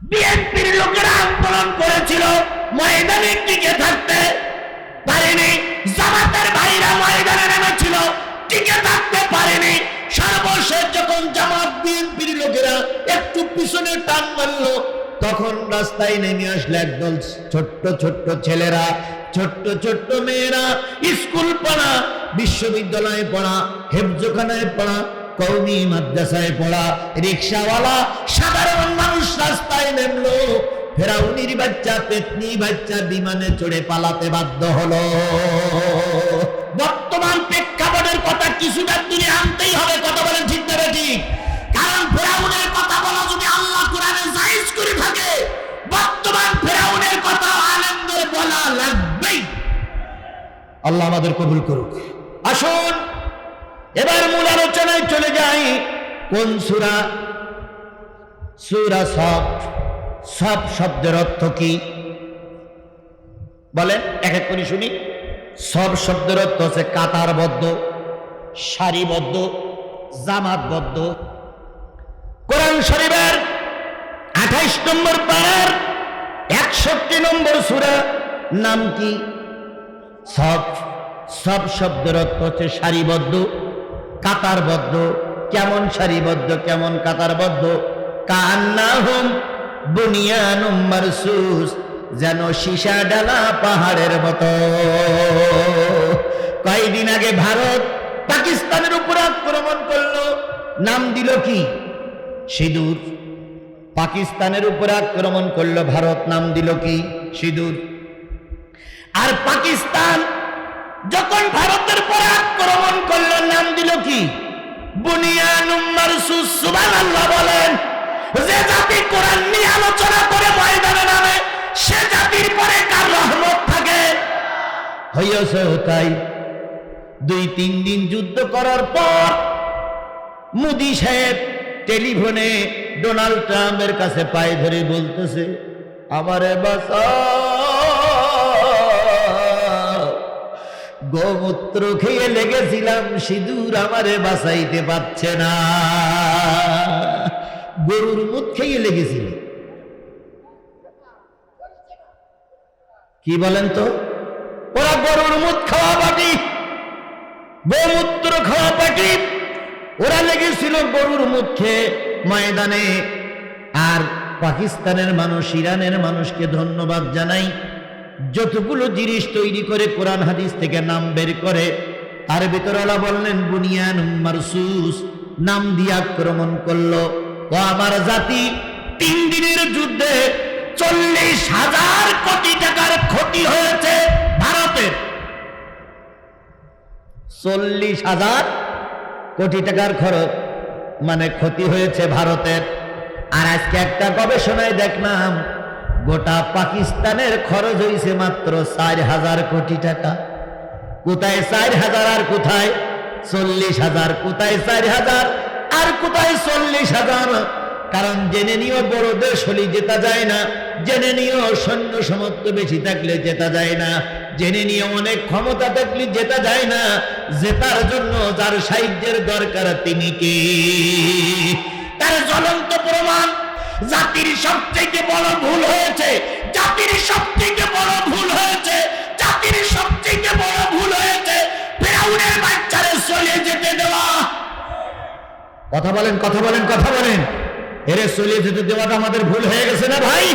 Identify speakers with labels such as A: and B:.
A: বিএনপির লোকেরা আন্দোলন করেছিল, ময়দানে টিকে থাকতে পারেনি, জামাতের ভাইরা ময়দানে নেমেছিল, টিকে থাকতে পারেনি। সর্বশেষ যখন জামাত বিএনপির লোকেরা একটু পিছনে টান মারলো, তখন রাস্তায় নেমে আসলে একদল ছোট্ট ছোট্ট ছেলেরা, ছোট্ট ছোট্ট মেয়েরা, স্কুল পড়া, বিশ্ববিদ্যালয়ে পড়া, হেফজোখানায় পড়া কৌমি মাদ্রাসায় পড়া রিক্সাওয়ালা সাধারণ মানুষ রাস্তায় নেমলো। ফেরাউনির বাচ্চা পেতনি বাচ্চা বিমানে চড়ে পালাতে বাধ্য হলো। বর্তমান প্রেক্ষাপটের কথা কিছুটা তুমি আনতেই হবে, কথা বলেন ঠিক না ঠিক কারণ ফেরাউনের কথা বলা যদি আল্লাহ কোরআনে জায়েজ করে থাকে, বর্তমান ফেরাউনের কথা আনন্দের বলা লাগবেই। আল্লাহ আমাদের কবুল করুক। আসুন এবার মূল আলোচনায় চলে যাই। কোন সুরা? সুরা সব সব শব্দের অর্থ কি? বলেন, এক এক করে শুনি। সব শব্দের অর্থ হচ্ছে কাতারবদ্ধ, সারিবদ্ধ, জামাতবদ্ধ। কোরআন শরীফের আঠাইশ নম্বর পাড়ার একষট্টি নম্বর সুরা নাম কি? সব সব শব্দের অর্থ হচ্ছে সারিবদ্ধ কাতারবদ্ধ, কেমন সারিবদ্ধ, কেমন কাতারবদ্ধ? কান্নাহুম মারসুস, যেন সীসা ডালা পাহাড়ের মতো। কয়েকদিন আগে ভারত পাকিস্তানের উপর আক্রমণ করল। নাম দিল কি? সিঁদুর। পাকিস্তানের উপর আক্রমণ করল ভারত, নাম দিল কি? সিঁদুর। আর পাকিস্তান যখন ভারতের পর আক্রমণ করল নাম দিল কি বুনিয়ানুম বলেন, যে জাতি কোরআন নিয়ে আলোচনা করে ময়দানে নামে, সে জাতির পরে কার রহমত থাকে? হইয়াছে তাই দুই তিন দিন যুদ্ধ করার পর মোদি সাহেব টেলিফোনে ডোনাল্ড ট্রাম্পের কাছে পায়ে ধরে বলতেছে, আমারে বাসা গোমূত্র খেয়ে লেগেছিলাম, সিঁদুর আমারে বাঁচাইতে পারছে না। গরুর মুখ খেয়ে লেগেছিল। কি বলেন তো? ওরা গরুর মুখ খাওয়া পাটি, গোমূত্র খাওয়া পাটি, ওরা লেগেছিল গরুর মুখে ময়দানে। আর পাকিস্তানের মানুষ, ইরানের মানুষকে ধন্যবাদ জানাই। যতগুলো জিনিস তৈরি করে কোরআন হাদিস থেকে নাম বের করে, তার ভিতরে ওরা বললেন বুনিয়ান মারসুস নাম দিয়ে আক্রমণ করল। ও আমার জাতি, তিন দিনের যুদ্ধে চল্লিশ হাজার কোটি টাকার ক্ষতি হয়েছে ভারতের। চল্লিশ হাজার কোটি টাকার খরচ মানে ক্ষতি হয়েছে ভারতের। আর আজকে একটা গবেষণায় দেখলাম গোটা পাকিস্তানের খরচ হয়েছে মাত্র চার হাজার কোটি টাকা। কোথায় চার হাজার আর কোথায় চল্লিশ হাজার? কোথায় চার হাজার আর কোথায় চল্লিশ হাজার? কারণ জেনে নিয়েও বড় দেশ হলে জেতা যায় না। জেনে নিয়েও সৈন্য সমর্থ বেশি থাকলে জেতা যায় না। জেনে নিয়ে অনেক ক্ষমতা থাকলে জেতা যায় না। জেতার জন্য যার সাহিত্যের দরকার তিনি কি? তার জ্বলন্ত প্রমাণ জাতির সবচেয়ে বড় ভুল হয়েছে। জাতির সবচেয়ে বড় ভুল হয়েছে। জাতির সবচেয়ে বড় ভুল হয়েছে। ফেরাউনের বাচ্চারে চলে যেতে দেওয়া। কথা বলেন কথা বলেন কথা বলেন। এরে চলে যেতে দেওয়াটা আমাদের ভুল হয়ে গেছে না ভাই?